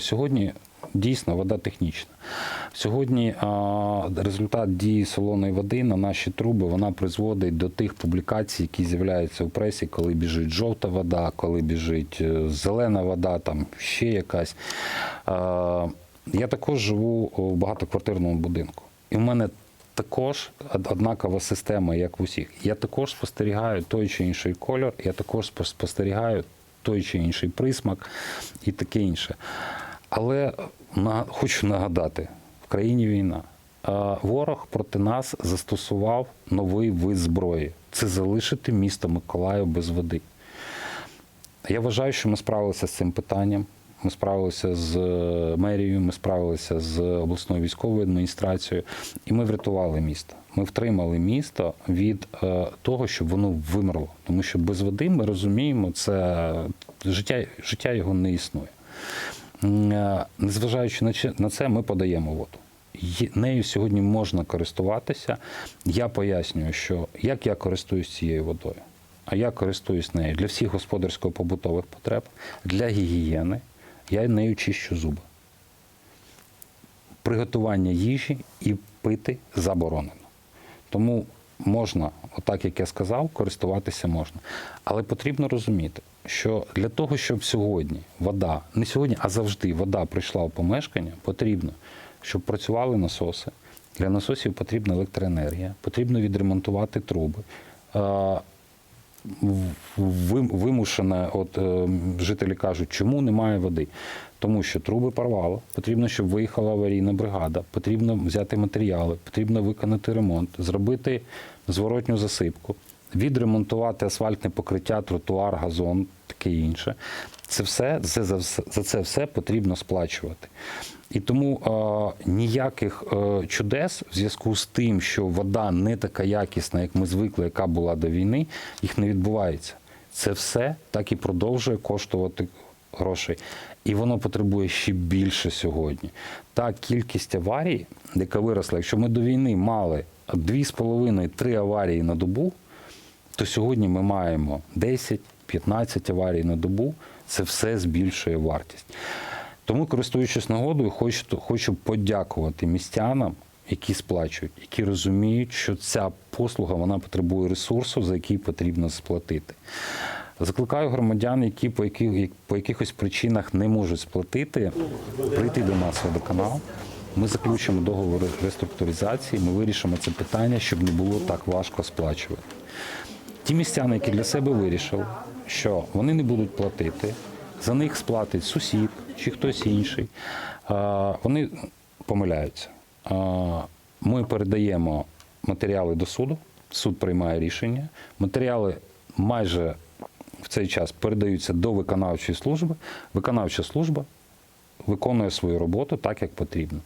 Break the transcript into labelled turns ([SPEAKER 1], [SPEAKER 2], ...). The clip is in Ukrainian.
[SPEAKER 1] Сьогодні дійсно вода технічна. Сьогодні результат дії солоної води на наші труби вона призводить до тих публікацій, які з'являються у пресі, коли біжить жовта вода, коли біжить е, зелена вода, там ще якась. Я також живу у багатоквартирному будинку. І в мене також однакова система, як в усіх. Я також спостерігаю той чи інший кольор, я також спос- спостерігаю той чи інший присмак і таке інше. Але на, хочу нагадати, в країні війна. Ворог проти нас застосував новий вид зброї. Це залишити місто Миколаїв без води. Я вважаю, що ми справилися з цим питанням. Ми справилися з е, мерією, ми справилися з обласною військовою адміністрацією, і ми врятували місто. Ми втримали місто від е, того, щоб воно вимерло. Тому що без води ми розуміємо, це життя, життя його не існує. Е, Незважаючи на це, ми подаємо воду. Нею сьогодні можна користуватися. Я пояснюю, що як я користуюсь цією водою, а я користуюсь нею для всіх господарсько-побутових потреб, для гігієни, я нею чищу зуби. Приготування їжі і пити заборонено. Тому можна, отак як я сказав, користуватися можна. Але потрібно розуміти, що для того, щоб сьогодні вода, не сьогодні, а завжди вода прийшла в помешкання, потрібно, щоб працювали насоси. Для насосів потрібна електроенергія, потрібно відремонтувати труби. Вимушене, от е, жителі кажуть, чому немає води? Тому що труби порвало, потрібно, щоб виїхала аварійна бригада, потрібно взяти матеріали, потрібно виконати ремонт, зробити зворотню засипку, відремонтувати асфальтне покриття, тротуар, газон, таке інше. Це все це за, все- за це все потрібно сплачувати. І тому е, ніяких е, чудес в зв'язку з тим, що вода не така якісна, як ми звикли, яка була до війни, їх не відбувається. Це все так і продовжує коштувати грошей. І воно потребує ще більше сьогодні. Та кількість аварій, яка виросла, якщо ми до війни мали 2,5-3 аварії на добу, то сьогодні ми маємо 10-15 аварій на добу. Це все збільшує вартість. Тому, користуючись нагодою, хочу, хочу подякувати містянам, які сплачують, які розуміють, що ця послуга вона потребує ресурсу, за який потрібно сплатити. Закликаю громадян, які по, яких, по якихось причинах не можуть сплатити, прийти до нас водоканал. Ми заключимо договор реструктуризації, ми вирішимо це питання, щоб не було так важко сплачувати. Ті містяни, які для себе вирішили, що вони не будуть платити, за них сплатить сусід чи хтось інший, вони помиляються. Ми передаємо матеріали до суду, суд приймає рішення. Матеріали майже в цей час передаються до виконавчої служби. Виконавча служба виконує свою роботу так, як потрібно.